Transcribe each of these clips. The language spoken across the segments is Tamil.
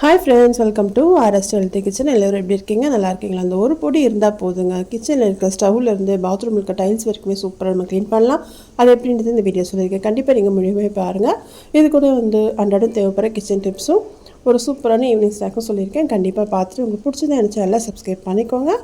ஹாய் ஃப்ரெண்ட்ஸ் வெல்கம் டு ஆர்எஸ்ட் ஹெல்த்தி கிச்சன் எல்லோரும் எப்படி இருக்கீங்க? நல்லா இருக்கீங்களா? அந்த ஒரு பொடி இருந்தால் போதுங்க. கிச்சனில் இருக்க ஸ்டவ்வில் இருந்து பாத்ரூம் இருக்க டைல்ஸ் வரைக்குமே சூப்பராக நம்ம க்ளீன் பண்ணலாம். அது எப்படின்றது இந்த வீடியோ சொல்லியிருக்கேன். கண்டிப்பாக நீங்கள் முழுமையாக பாருங்கள் இது கூட வந்து அன்றாடம் தேவைப்படுற கிச்சன் டிப்ஸும் ஒரு சூப்பரான ஈவினிங் ஸ்நாக்கும் சொல்லியிருக்கேன். கண்டிப்பாக பார்த்துட்டு உங்களுக்கு பிடிச்சதை நினச்சா எல்லாம் சப்ஸ்கிரைப் பண்ணிக்கோங்க.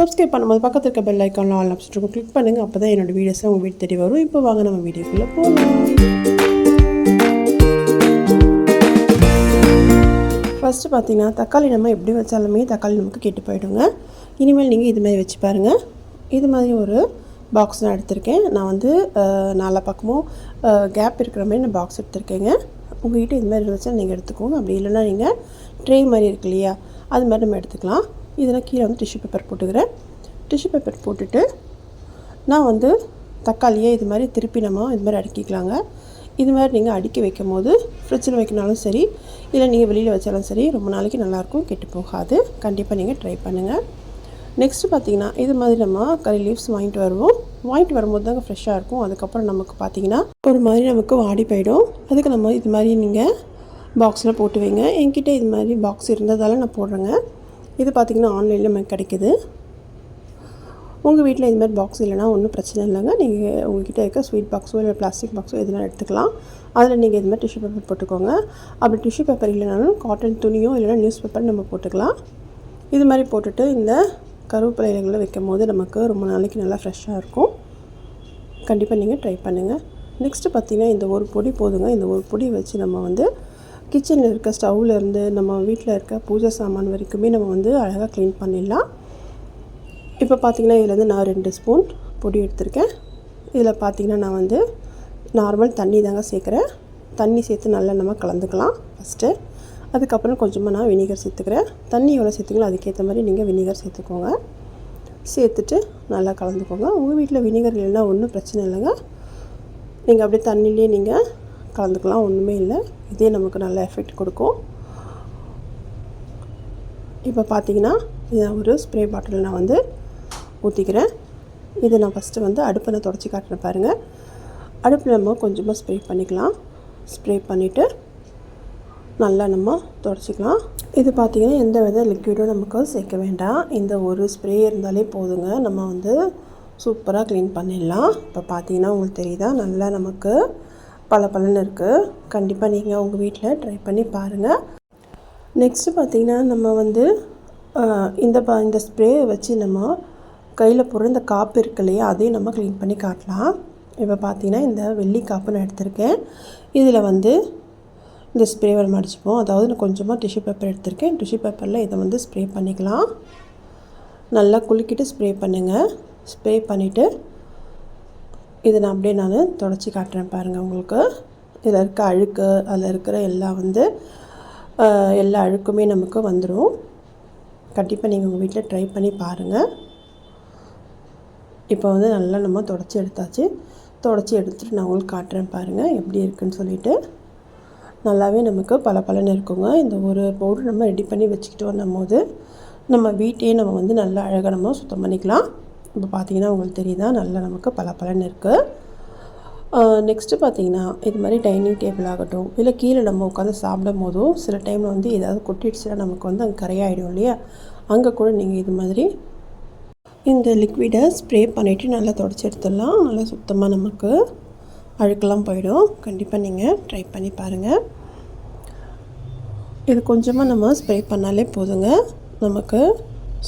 சப்ஸ்கிரைப் பண்ணும்போது பக்கத்தில் இருக்க பெல் ஐக்கானில் ஆல் ஆப்ஷன் இருக்கும் கிளிக் பண்ணுங்கள் அப்போ தான் என்னோடய வீடியோஸை உங்கள் வீடு தேடி வரும். இப்போ வாங்க நம்ம வீடியோக்குள்ளே போகலாம் ஃபஸ்ட்டு பார்த்தீங்கன்னா தக்காளி நம்ம எப்படி வச்சாலுமே தக்காளி நமக்கு கெட்டு போயிடுங்க. இனிமேல் நீங்கள் இது மாதிரி வச்சு பாருங்கள் இது மாதிரி ஒரு பாக்ஸ் நான் எடுத்திருக்கேன். நான் வந்து நாலா பக்கமும் கேப் இருக்கிற மாதிரி நான் பாக்ஸ் எடுத்திருக்கேங்க. உங்கள்கிட்ட இது மாதிரி வச்சா நீங்கள் எடுத்துக்கோங்க. அப்படி இல்லைன்னா நீங்கள் ட்ரே மாதிரி இருக்கு இல்லையா அது மாதிரி நம்ம எடுத்துக்கலாம். இதில் கீழே வந்து டிஷ்யூ பேப்பர் போட்டுக்கிறேன். டிஷ்யூ பேப்பர் போட்டுட்டு நான் வந்து தக்காளியை இது மாதிரி திருப்பி நம்ம இது மாதிரி அடுக்கிக்கலாங்க. இது மாதிரி நீங்கள் அடுக்கி வைக்கும் போது ஃப்ரிட்ஜில் வைக்கினாலும் சரி இல்லை நீங்கள் வெளியில் வச்சாலும் சரி ரொம்ப நாளைக்கு நல்லாயிருக்கும் கெட்டு போகாது. கண்டிப்பாக நீங்கள் ட்ரை பண்ணுங்கள் நெக்ஸ்ட்டு பார்த்தீங்கன்னா இது மாதிரி நம்ம கறி லீவ்ஸ் வாங்கிட்டு வருவோம். வாங்கிட்டு வரும்போது தாங்க ஃப்ரெஷ்ஷாக இருக்கும். அதுக்கப்புறம் நமக்கு பார்த்தீங்கன்னா ஒரு மாதிரி நமக்கு வாடி போயிடும். அதுக்கு நம்ம இது மாதிரி நீங்கள் பாக்ஸில் போட்டு வைங்க. என்கிட்ட இது மாதிரி பாக்ஸ் இருந்ததால் நான் போடுறேங்க. இது பார்த்திங்கன்னா ஆன்லைனில் நமக்கு கிடைக்கிது. உங்கள் வீட்டில் இது மாதிரி பாக்ஸ் இல்லைனா ஒன்றும் பிரச்சனை இல்லைங்க. நீங்கள் உங்ககிட்ட இருக்க ஸ்வீட் பாக்ஸோ இல்லை பிளாஸ்டிக் பாக்ஸோ எதுனா எடுத்துக்கலாம். அதில் நீங்கள் இது மாதிரி டிஷ்யூ பேப்பர் போட்டுக்கோங்க. அப்படி டிஷ்யூ பேப்பர் இல்லைனாலும் காட்டன் துணியோ இல்லைனா நியூஸ் பேப்பர் நம்ம போட்டுக்கலாம். இது மாதிரி போட்டுட்டு இந்த கருவேப்பிலை இலைகளை வைக்கும் போது நமக்கு ரொம்ப நாளைக்கு நல்லா ஃப்ரெஷ்ஷாக இருக்கும். கண்டிப்பாக நீங்கள் ட்ரை பண்ணுங்கள் நெக்ஸ்ட்டு பார்த்தீங்கன்னா இந்த ஒரு பொடி போதுங்க. இந்த ஒரு பொடி வச்சு நம்ம வந்து கிச்சனில் இருக்க ஸ்டவ்வில் இருந்து நம்ம வீட்டில் இருக்க பூஜை சாமான் வரைக்குமே நம்ம வந்து அழகாக க்ளீன் பண்ணிடலாம். இப்போ பார்த்திங்கன்னா இதில் வந்து நான் ரெண்டு ஸ்பூன் பொடி எடுத்திருக்கேன். இதில் பார்த்தீங்கன்னா நான் வந்து நார்மல் தண்ணி தாங்க சேர்க்குறேன். தண்ணி சேர்த்து நல்லா நம்ம கலந்துக்கலாம் ஃபஸ்ட்டு. அதுக்கப்புறம் கொஞ்சமாக நான் வினிகர் சேர்த்துக்கிறேன். தண்ணி எவ்வளோ சேர்த்துக்கலாம் அதுக்கேற்ற மாதிரி நீங்கள் வினிகர் சேர்த்துக்கோங்க. சேர்த்துட்டு நல்லா கலந்துக்கோங்க. உங்கள் வீட்டில் வினிகர் இல்லைன்னா ஒன்றும் பிரச்சனை இல்லைங்க. நீங்கள் அப்படியே தண்ணிலேயே நீங்கள் கலந்துக்கலாம் ஒன்றுமே இல்லை. இதே நமக்கு நல்ல எஃபெக்ட் கொடுக்கும். இப்போ பார்த்தீங்கன்னா இதை ஒரு ஸ்ப்ரே பாட்டில் நான் வந்து ஊற்றிக்கிறேன் இதை நான் ஃபஸ்ட்டு வந்து அடுப்பை நான் தொடச்சி காட்டுறேன் பாருங்கள் அடுப்பில் நம்ம கொஞ்சமாக ஸ்ப்ரே பண்ணிக்கலாம். ஸ்ப்ரே பண்ணிவிட்டு நல்லா நம்ம தொடச்சிக்கலாம். இது பார்த்திங்கன்னா எந்த வித லிக்விடும் நமக்கு சேர்க்க வேண்டாம். இந்த ஒரு ஸ்ப்ரே இருந்தாலே போதுங்க. நம்ம வந்து சூப்பராக க்ளீன் பண்ணிடலாம். இப்போ பார்த்தீங்கன்னா உங்களுக்கு தெரியுதா? நல்லா நமக்கு பல பலன்னு இருக்குது கண்டிப்பாக நீங்கள் உங்கள் வீட்டில் ட்ரை பண்ணி பாருங்கள் நெக்ஸ்ட்டு பார்த்திங்கன்னா நம்ம வந்து இந்த ப இந்த ஸ்ப்ரே வச்சு நம்ம கையில் போடுற இந்த காப்பு இருக்கு இல்லையா அதையும் நம்ம க்ளீன் பண்ணி காட்டலாம். இப்போ பார்த்தீங்கன்னா இந்த வெள்ளி காப்பு நான் எடுத்திருக்கேன். இதில் வந்து இந்த ஸ்ப்ரேவை நம்ம அடிச்சுப்போம் அதாவது நான் கொஞ்சமாக டிஷ்யூ பேப்பர் எடுத்திருக்கேன். டிஷ்யூ பேப்பரில் இதை வந்து ஸ்ப்ரே பண்ணிக்கலாம். நல்லா குலுக்கிட்டு ஸ்ப்ரே பண்ணுங்கள் ஸ்ப்ரே பண்ணிவிட்டு இதை நான் அப்படியே நான் தொடச்சி காட்டுறேன் பாருங்கள் உங்களுக்கு. இதில் இருக்க அழுக்கு அதில் இருக்கிற எல்லாம் வந்து எல்லா அழுக்குமே நமக்கு வந்துடும் கண்டிப்பாக நீங்கள் உங்கள் வீட்டில் ட்ரை பண்ணி பாருங்கள் இப்போ வந்து நல்லா நம்ம தொடச்சி எடுத்தாச்சு. தொடச்சி எடுத்துகிட்டு நான் உங்களுக்கு காட்டுறேன் பாருங்கள் எப்படி இருக்குன்னு சொல்லிட்டு. நல்லாவே நமக்கு பல பலன்னு இருக்குங்க. இந்த ஒரு பவுடர் நம்ம ரெடி பண்ணி வச்சுக்கிட்டு வரும் போது நம்ம வீட்டையே நம்ம வந்து நல்லா அழகாக நம்ம சுத்தம் பண்ணிக்கலாம். இப்போ பார்த்தீங்கன்னா உங்களுக்கு தெரியுதா நல்லா நமக்கு பல பலன்னு இருக்குது நெக்ஸ்ட்டு பார்த்தீங்கன்னா இது மாதிரி டைனிங் டேபிள் ஆகட்டும் இல்லை கீழே நம்ம உட்காந்து சாப்பிடும் போதும் சில டைமில் வந்து ஏதாவது கொட்டிடுச்சுன்னா நமக்கு வந்து அங்கே கரையாயிடும் இல்லையா? அங்கே கூட நீங்கள் இது மாதிரி இந்த லிக்விடை ஸ்ப்ரே பண்ணிவிட்டு நல்லா தொடச்சி எடுத்துடலாம். நல்லா சுத்தமாக நமக்கு அழுக்கெல்லாம் போயிடும். கண்டிப்பாக நீங்கள் ட்ரை பண்ணி பாருங்கள் இது கொஞ்சமாக நம்ம ஸ்ப்ரே பண்ணாலே போதுங்க. நமக்கு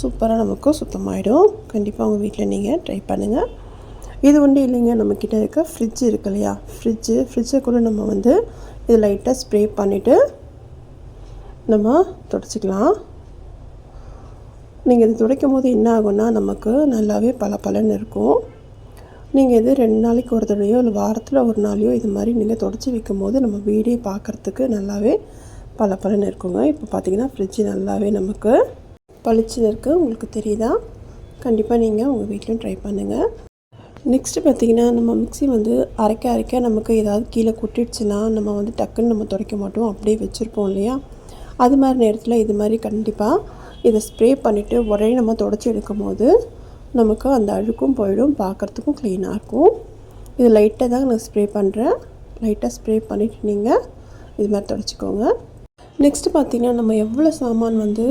சூப்பராக நமக்கு சுத்தமாயிடும். கண்டிப்பாக உங்கள் வீட்டில் நீங்கள் ட்ரை பண்ணுங்கள் இது ஒன்றும் இல்லைங்க. நம்மக்கிட்ட இருக்க ஃப்ரிட்ஜ் இருக்கு இல்லையா? ஃப்ரிட்ஜு ஃப்ரிட்ஜை கூட நம்ம வந்து இது லைட்டாக ஸ்ப்ரே பண்ணிவிட்டு நம்ம தொடச்சிக்கலாம். நீங்கள் இது துடைக்கும் போது என்ன ஆகும்னா நமக்கு நல்லாவே பல பலன் இருக்கும். நீங்கள் இது ரெண்டு நாளைக்கு ஒரு தடவையோ இல்லை வாரத்தில் ஒரு நாளையோ இது மாதிரி நீங்கள் தொடச்சி வைக்கும் போது நம்ம வீடே பார்க்குறதுக்கு நல்லாவே பல பலன் இருக்குங்க. இப்போ பார்த்தீங்கன்னா ஃப்ரிட்ஜ் நல்லாவே நமக்கு பளிச்சுன்னு இருக்குது உங்களுக்கு தெரியுதா? கண்டிப்பாக நீங்கள் உங்கள் வீட்லேயும் ட்ரை பண்ணுங்கள் நெக்ஸ்ட்டு பார்த்தீங்கன்னா நம்ம மிக்ஸி வந்து அரைக்க அரைக்க நமக்கு ஏதாவது கீழே கொட்டிடுச்சுன்னா நம்ம வந்து டக்குன்னு நம்ம துடைக்க மாட்டோம். அப்படியே வச்சுருப்போம் இல்லையா? அது மாதிரி நேரத்தில் இது மாதிரி கண்டிப்பாக இதை ஸ்ப்ரே பண்ணிவிட்டு உடனே நம்ம தொடச்சி எடுக்கும் போது நமக்கு அந்த அழுக்கும் போயிடும் பார்க்குறதுக்கும் க்ளீனாக இருக்கும். இது லைட்டாக தான் நான் ஸ்ப்ரே பண்ணுறேன் லைட்டாக ஸ்ப்ரே பண்ணிவிட்டு நீங்கள் இது மாதிரி தொடச்சிக்கோங்க. நெக்ஸ்ட்டு பார்த்திங்கன்னா நம்ம எவ்வளோ சாமான் வந்து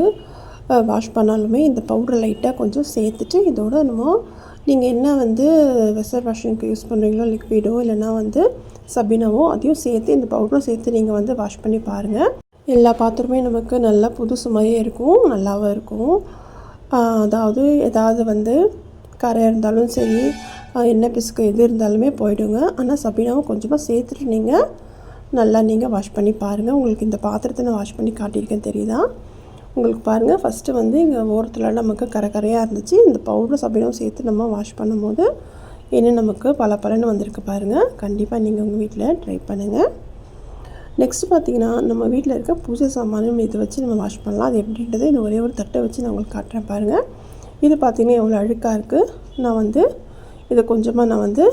வாஷ் பண்ணாலுமே இந்த பவுடர் லைட்டாக கொஞ்சம் சேர்த்துட்டு இதோட நம்ம நீங்கள் என்ன வந்து வெசர் வாஷிங்க்கு யூஸ் பண்ணுறீங்களோ லிக்விடோ இல்லைனா வந்து சபினாவோ அதையும் சேர்த்து இந்த பவுடரும் சேர்த்து நீங்கள் வந்து வாஷ் பண்ணி பாருங்கள் எல்லா பாத்திரமே நமக்கு நல்லா புதுசு மாதிரியே இருக்கும் நல்லாவும் இருக்கும். அதாவது ஏதாவது வந்து கரை இருந்தாலும் சரி என்ன எண்ணெய் பிசுக்கு எது இருந்தாலுமே போயிடுங்க. ஆனால் சபினாவும் கொஞ்சமாக சேர்த்துட்டு நீங்கள் நல்லா நீங்கள் வாஷ் பண்ணி பாருங்கள் உங்களுக்கு இந்த பாத்திரத்தை நான் வாஷ் பண்ணி காட்டியிருக்கேன் தெரியுதா? உங்களுக்கு பாருங்கள் ஃபஸ்ட்டு வந்து இங்கே ஓரத்தில் நமக்கு கரை கரையாக இருந்துச்சு. இந்த பவுடர் சபீனாவும் சேர்த்து நம்ம வாஷ் பண்ணும்போது என்ன நமக்கு பல பலன்னு வந்திருக்கு பாருங்கள் கண்டிப்பாக நீங்கள் உங்கள் வீட்டில் ட்ரை பண்ணுங்கள் நெக்ஸ்ட் பார்த்தீங்கன்னா நம்ம வீட்டில் இருக்க பூஜை சாமானும் இதை வச்சு நம்ம வாஷ் பண்ணலாம். அது எப்படின்றது இந்த ஒரே ஒரு தட்டை வச்சு நான் உங்களுக்கு காட்டுறேன் பாருங்கள் இது பார்த்தீங்கன்னா எவ்வளோ அழுக்காக இருக்குது நான் வந்து இதை கொஞ்சமாக நான் வந்து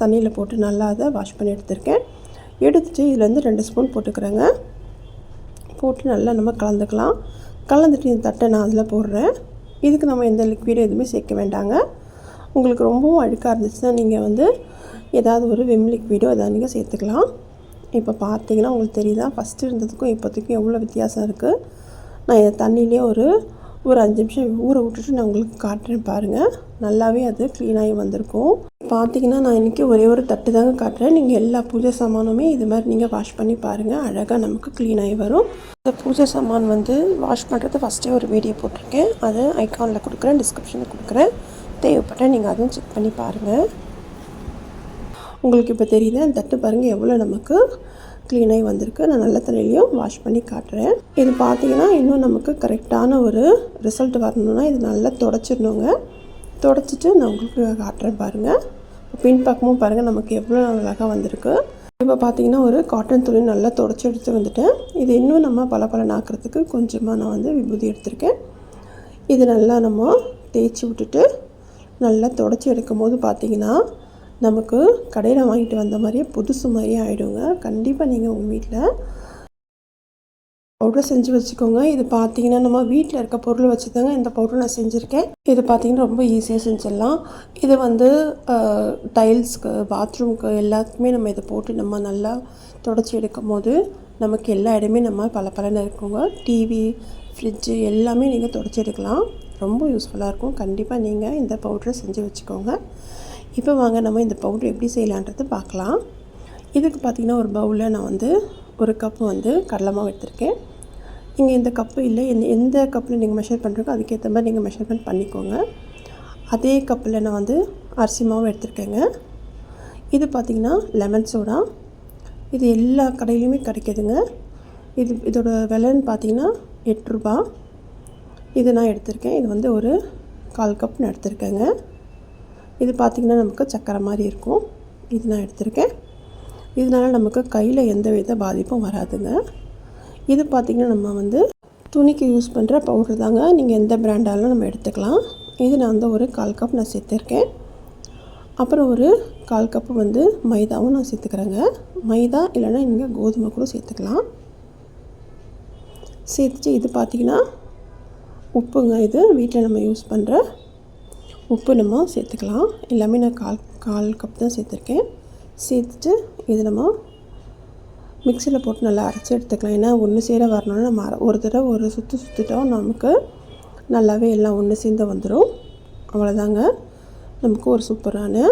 தண்ணியில் போட்டு நல்லா அதை வாஷ் பண்ணி எடுத்திருக்கேன். எடுத்துகிட்டு இதில் வந்து ரெண்டு ஸ்பூன் போட்டுக்கிறேங்க. போட்டு நல்லா நம்ம கலந்துக்கலாம். கலந்துட்டு இந்த தட்டை நான் அதில் போடுறேன். இதுக்கு நம்ம எந்த லிக்விடும் எதுவுமே சேர்க்க வேண்டாங்க. உங்களுக்கு ரொம்பவும் அழுக்காக இருந்துச்சுன்னா நீங்கள் வந்து ஏதாவது ஒரு விம் லிக்விடோ எதாவது நீங்கள் சேர்த்துக்கலாம். இப்போ பார்த்தீங்கன்னா உங்களுக்கு தெரியுதா? ஃபஸ்ட்டு இருந்ததுக்கும் இப்போதைக்கும் எவ்வளோ வித்தியாசம் இருக்குது நான் இதை தண்ணியிலே ஒரு ஒரு அஞ்சு நிமிஷம் ஊற விட்டுட்டு நான் உங்களுக்கு காட்டுறேன் பாருங்கள் நல்லாவே அது க்ளீனாகி வந்திருக்கும். பார்த்தீங்கன்னா நான் இன்றைக்கி ஒரே ஒரு தட்டு தாங்க காட்டுறேன். நீங்கள் எல்லா பூஜை சாமானுமே இது மாதிரி நீங்கள் வாஷ் பண்ணி பாருங்கள் அழகாக நமக்கு க்ளீனாகி வரும். இந்த பூஜை சாமான் வந்து வாஷ் பண்ணுறது ஃபஸ்ட்டே ஒரு வீடியோ போட்டிருக்கேன். அது ஐக்கானில் கொடுக்குறேன் டிஸ்கிரிப்ஷனில் கொடுக்குறேன். தேவைப்பட்டால் நீங்கள் அதுவும் செக் பண்ணி பாருங்கள் உங்களுக்கு இப்போ தெரியுது அந்த தட்டு பாருங்கள் எவ்வளோ நமக்கு க்ளீனாகி வந்திருக்கு. நான் நல்ல தண்ணிலையும் வாஷ் பண்ணி காட்டுறேன். இது பார்த்தீங்கன்னா இன்னும் நமக்கு கரெக்டான ஒரு ரிசல்ட் வரணும்னா இது நல்லா தொடச்சிடணுங்க. தொடச்சிட்டு நான் உங்களுக்கு காட்டுறேன் பாருங்கள் பின்பக்கமும் பாருங்கள் நமக்கு எவ்வளோ அழகாக வந்திருக்கு. இப்போ பார்த்தீங்கன்னா ஒரு காட்டன் துணி நல்லா தொடச்சி எடுத்து வந்துட்டேன். இது இன்னும் நம்ம பல பல கொஞ்சமாக நான் வந்து விபூதி எடுத்திருக்கேன். இது நல்லா நம்ம தேய்ச்சி விட்டுட்டு நல்லா தொடச்சி எடுக்கும் போது பார்த்தீங்கன்னா நமக்கு கடையில் வாங்கிட்டு வந்த மாதிரியே புதுசு மாதிரியே ஆகிடுங்க கண்டிப்பாக நீங்கள் உங்கள் வீட்டில் பவுடர் செஞ்சு வச்சுக்கோங்க. இது பார்த்தீங்கன்னா நம்ம வீட்டில் இருக்க பொருள் வச்சு தாங்க இந்த பவுடர் நான் செஞ்சுருக்கேன். இது பார்த்தீங்கன்னா ரொம்ப ஈஸியாக செஞ்சிடலாம். இது வந்து டைல்ஸ்க்கு பாத்ரூம்க்கு எல்லாத்துக்குமே நம்ம இதை போட்டு நம்ம நல்லா தொடச்சி எடுக்கும் போது நமக்கு எல்லா இடமே நம்ம பல பலன்னு இருக்குங்க. டிவி ஃப்ரிட்ஜு எல்லாமே நீங்கள் தொடச்சி எடுக்கலாம். ரொம்ப யூஸ்ஃபுல்லாக இருக்கும். கண்டிப்பாக நீங்கள் இந்த பவுடரை செஞ்சு வச்சுக்கோங்க. இப்போ வாங்க நம்ம இந்த பவுடர் எப்படி செய்யலான்றது பார்க்கலாம். இதுக்கு பார்த்திங்கன்னா ஒரு பவுலில் நான் வந்து ஒரு கப்பு வந்து கடலை எடுத்திருக்கேன். நீங்கள் இந்த கப்பு இல்லை எந்த எந்த கப்பில் நீங்கள் மெஷர் பண்ணுறீங்களோ அதுக்கேற்ற மாதிரி நீங்கள் மெஷர்மெண்ட் பண்ணிக்கோங்க. அதே கப்பில் நான் வந்து அரிசி மாவு எடுத்திருக்கேங்க. இது பார்த்திங்கன்னா லெமன் சோடா இது எல்லா கடையிலையுமே கிடைக்கிதுங்க. இது இதோட விலைன்னு பார்த்தீங்கன்னா எட்டு ரூபா இது நான் எடுத்திருக்கேன். இது வந்து ஒரு கால் கப் நான் எடுத்திருக்கேங்க. இது பார்த்திங்கன்னா நமக்கு சக்கரை மாதிரி இருக்கும். இது நான் எடுத்திருக்கேன். இதனால் நமக்கு கையில் எந்த வித பாதிப்பும் வராதுங்க. இது பார்த்திங்கன்னா நம்ம வந்து துணிக்கு யூஸ் பண்ணுற பவுடர் தாங்க. நீங்கள் எந்த பிராண்டாலும் நம்ம எடுத்துக்கலாம். இது நான் வந்து ஒரு கால் கப் நான் சேர்த்துருக்கேன். அப்புறம் ஒரு கால் கப்பு வந்து மைதாவும் நான் சேர்த்துக்கிறேங்க. மைதா இல்லைன்னா நீங்கள் கோதுமை கூட சேர்த்துக்கலாம். சேர்த்துட்டு இது பார்த்திங்கன்னா உப்புங்க இது வீட்டில் நம்ம யூஸ் பண்ணுற உப்பு நம்ம சேர்த்துக்கலாம். எல்லாமே நான் கால் கால் கப் தான் சேர்த்துருக்கேன். சேர்த்துட்டு இது நம்ம மிக்சியில் போட்டு நல்லா அரைச்சி எடுத்துக்கலாம். ஏன்னா ஒன்று சேர வரணும்னா நம்ம ஒரு தடவை ஒரு சுற்று சுற்றிட்டோம் நமக்கு நல்லாவே எல்லாம் ஒன்று சேர்ந்து வந்துடும் அவ்வளோதாங்க நமக்கு ஒரு சூப்பரான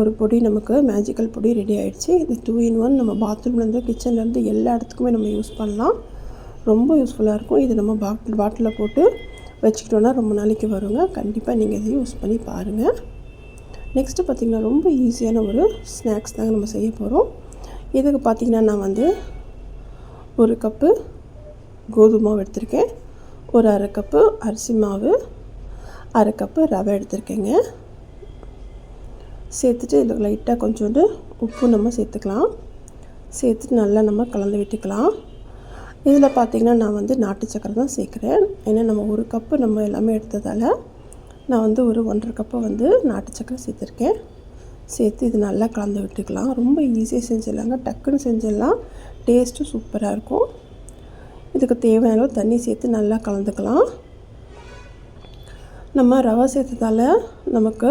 ஒரு பொடி நமக்கு மேஜிக்கல் பொடி ரெடி ஆகிடுச்சு இது டூ இன் ஒன் நம்ம பாத்ரூம்லேருந்து கிச்சன்லேருந்து எல்லா இடத்துக்குமே நம்ம யூஸ் பண்ணலாம். ரொம்ப யூஸ்ஃபுல்லாக இருக்கும். இது நம்ம பாட்டில் பாட்டிலில் போட்டு வச்சுக்கிட்டோன்னா ரொம்ப நாளைக்கு வருங்க. கண்டிப்பாக நீங்கள் இதை யூஸ் பண்ணி பாருங்கள் நெக்ஸ்ட்டு பார்த்திங்கன்னா ரொம்ப ஈஸியான ஒரு ஸ்நாக்ஸ் தாங்க நம்ம செய்ய போகிறோம் இதுக்கு பார்த்திங்கன்னா நான் வந்து ஒரு கப்பு கோதுமை மாவு எடுத்திருக்கேன். ஒரு அரை கப்பு அரிசி மாவு அரை கப்பு ரவை எடுத்திருக்கேங்க. சேர்த்துட்டு இதில் லைட்டாக கொஞ்சோண்டு உப்பு நம்ம சேர்த்துக்கலாம். சேர்த்துட்டு நல்லா நம்ம கலந்து விட்டுக்கலாம். இதில் பார்த்திங்கன்னா நான் வந்து நாட்டு சக்கரை தான் சேர்க்குறேன். ஏன்னா நம்ம ஒரு கப்பு நம்ம எல்லாமே எடுத்ததால் நான் வந்து ஒரு ஒன்றரை கப்பு வந்து நாட்டு சக்கரை சேர்த்துருக்கேன். சேர்த்து இது நல்லா கலந்து விட்டுக்கலாம். ரொம்ப ஈஸியாக செஞ்சிடலாங்க. டக்குன்னு செஞ்சிடலாம். டேஸ்ட்டும் சூப்பராக இருக்கும். இதுக்கு தேவையான அளவு தண்ணி சேர்த்து நல்லா கலந்துக்கலாம். நம்ம ரவை சேர்த்ததால் நமக்கு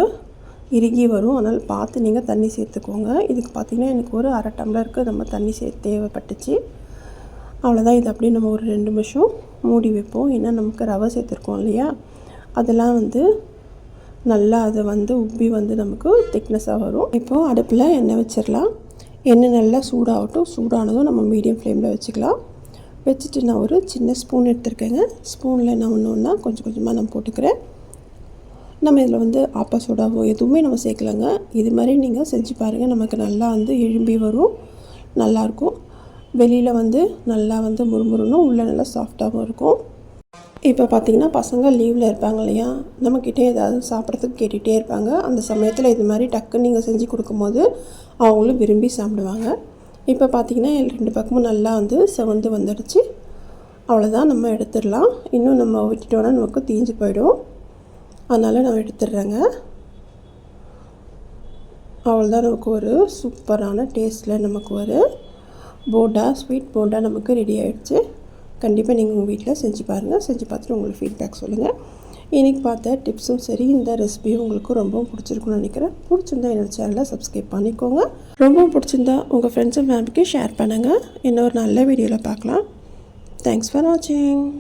இறுகி வரும். அதனால் பார்த்து நீங்கள் தண்ணி சேர்த்துக்கோங்க. இதுக்கு பார்த்திங்கன்னா எனக்கு ஒரு அரை டம்ளருக்கு நம்ம தண்ணி சே தேவைப்பட்டுச்சு. அவ்வளோதான் இது அப்படியே நம்ம ஒரு ரெண்டு நிமிஷம் மூடி வைப்போம். ஏன்னா நமக்கு ரவை சேர்த்துருக்கோம் இல்லையா? அதெல்லாம் வந்து நல்லா அதை வந்து உப்பி வந்து நமக்கு திக்னஸாக வரும். இப்போது அடுப்பில் எண்ணெய் வச்சிடலாம். எண்ணெய் நல்லா சூடாகட்டும். சூடானதும் நம்ம மீடியம் ஃப்ளேமில் வச்சுக்கலாம். வச்சுட்டு நான் ஒரு சின்ன ஸ்பூன் எடுத்துருக்கேங்க. ஸ்பூனில் நான் ஒன்று ஒன்றா கொஞ்சம் கொஞ்சமாக நான் போட்டுக்கிறேன். நம்ம இதில் வந்து ஆப்பா சோடாவோ எதுவுமே நம்ம சேர்க்கலங்க. இது மாதிரி நீங்கள் செஞ்சு பாருங்கள் நமக்கு நல்லா வந்து எழும்பி வரும். நல்லாயிருக்கும் வெளியில் வந்து நல்லா வந்து முறுமுறுணும் உள்ளே நல்லா சாஃப்டாகவும் இருக்கும். இப்போ பார்த்தீங்கன்னா பசங்க லீவில் இருப்பாங்க இல்லையா? நம்மக்கிட்டே ஏதாவது சாப்பிட்றதுக்கு கேட்டுகிட்டே இருப்பாங்க. அந்த சமயத்தில் இது மாதிரி டக்குன்னு நீங்கள் செஞ்சு கொடுக்கும்போது அவங்களும் விரும்பி சாப்பிடுவாங்க. இப்போ பார்த்தீங்கன்னா ரெண்டு பக்கமும் நல்லா வந்து செவந்து வந்துடுச்சு. அவ்வளோதான் நம்ம எடுத்துடலாம். இன்னும் நம்ம விட்டுட்டோன்னா நமக்கு தீஞ்சு போயிடும். அதனால் நான் எடுத்துடுறேங்க. அவ்வளோதான் நமக்கு ஒரு சூப்பரான டேஸ்ட்டில் நமக்கு ஒரு போண்டா ஸ்வீட் போண்டா நமக்கு ரெடி ஆகிடுச்சு கண்டிப்பாக நீங்கள் உங்கள் வீட்டில் செஞ்சு பாருங்கள் செஞ்சு பார்த்துட்டு உங்களுக்கு ஃபீட்பேக் சொல்லுங்கள் இன்றைக்கி பார்த்த டிப்ஸும் சரி இந்த ரெசிபியும் உங்களுக்கு ரொம்பவும் பிடிச்சிருக்குன்னு நினைக்கிறேன். பிடிச்சிருந்தா என்னோடய சேனலை சப்ஸ்கிரைப் பண்ணிக்கோங்க. ரொம்பவும் பிடிச்சிருந்தா உங்கள் ஃப்ரெண்ட்ஸ் அண்ட் ஃபேமிலிக்கு ஷேர் பண்ணுங்கள் இன்னொரு நல்ல வீடியோவில் பார்க்கலாம். தேங்க்ஸ் ஃபார் வாட்சிங்